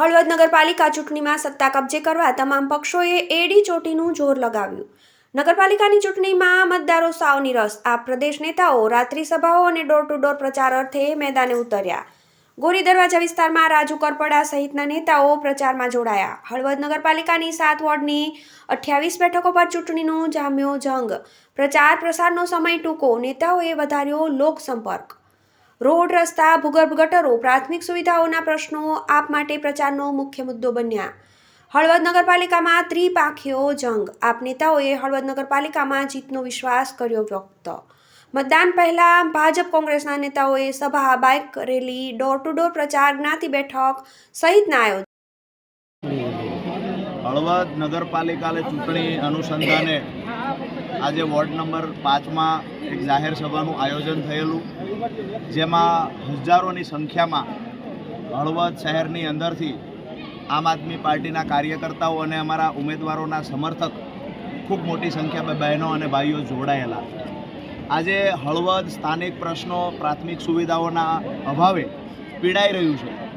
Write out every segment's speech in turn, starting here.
હળવદ નગરપાલિકા ચૂંટણીમાં સત્તા કબજે કરવા તમામ પક્ષોએ એડી ચોટીનું જોર લગાવ્યું. નગરપાલિકાની ચૂંટણીમાં મતદારો સાવ નિરસ આ પ્રદેશ નેતાઓ રાત્રિ સભાઓ અને ડોર ટુ ડોર પ્રચાર અર્થે મેદાને ઉતર્યા. ગોરી દરવાજા વિસ્તારમાં રાજુ કરપડા સહિતના નેતાઓ પ્રચારમાં જોડાયા. હળવદ નગરપાલિકાની સાત વોર્ડની અઠ્યાવીસ બેઠકો પર ચૂંટણીનું જામ્યો જંગ. પ્રચાર પ્રસારનો સમય ટૂંકો. નેતાઓએ વધાર્યો લોકસંપર્ક રોડ, રસ્તા, ભૂગર્ભ ગટરો, પ્રાથમિક સુવિધાઓના પ્રશ્નો, આપ માટે પ્રચારનો મુખ્ય મુદ્દો બન્યા. હળવદ નગરપાલિકામાં ત્રિપાંખીઓ જંગ. આપ નેતાઓએ હળવદ નગરપાલિકામાં જીતનો વિશ્વાસ કર્યો વ્યક્ત. મતદાન પહેલા ભાજપ કોંગ્રેસના નેતાઓએ સભા, bike rally, door to door પ્રચાર, જ્ઞાતિ બેઠક સહિતના આયોજન હળવદ નગરપાલિકાની ચૂંટણી અનુસંધાને આજે વોર્ડ નંબર પાંચમાં એક જાહેર સભાનું આયોજન થયેલું. જેમાં હજારોની સંખ્યામાં હળવદ શહેરની અંદરથી આમ આદમી પાર્ટીના કાર્યકર્તાઓ અને અમારા ઉમેદવારોના સમર્થક ખૂબ મોટી સંખ્યામાં બહેનો અને ભાઈઓ જોડાયેલા. આજે હળવદ સ્થાનિક પ્રશ્નો, પ્રાથમિક સુવિધાઓના અભાવે પીડાઈ રહ્યું છે.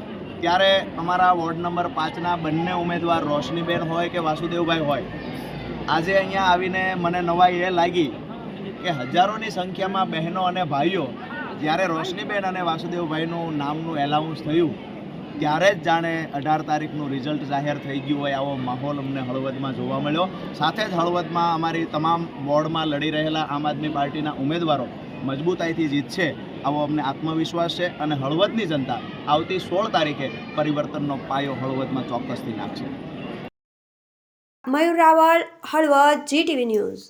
ત્યારે અમારા વોર્ડ નંબર પાંચના બંને ઉમેદવાર રોશનીબેન હોય કે વાસુદેવભાઈ હોય, આજે અહીંયા આવીને મને નવાઈ એ લાગી કે હજારોની સંખ્યામાં બહેનો અને ભાઈઓ જ્યારે રોશનીબેન અને વાસુદેવભાઈનું નામનું એલાઉન્સ થયું, ત્યારે જ જાણે અઢાર તારીખનું રિઝલ્ટ જાહેર થઈ ગયું હોય આવો માહોલ અમને હળવદમાં જોવા મળ્યો. સાથે જ હળવદમાં અમારી તમામ વોર્ડમાં લડી રહેલા આમ આદમી પાર્ટીના ઉમેદવારો મજબૂતાઈથી જીતશે આવો અમને આત્મવિશ્વાસ છે અને હળવદની જનતા આવતી સોળ તારીખે પરિવર્તનનો પાયો હળવદમાં ચોક્કસથી નાખશે. Mayur Raval Halvad, GTV news.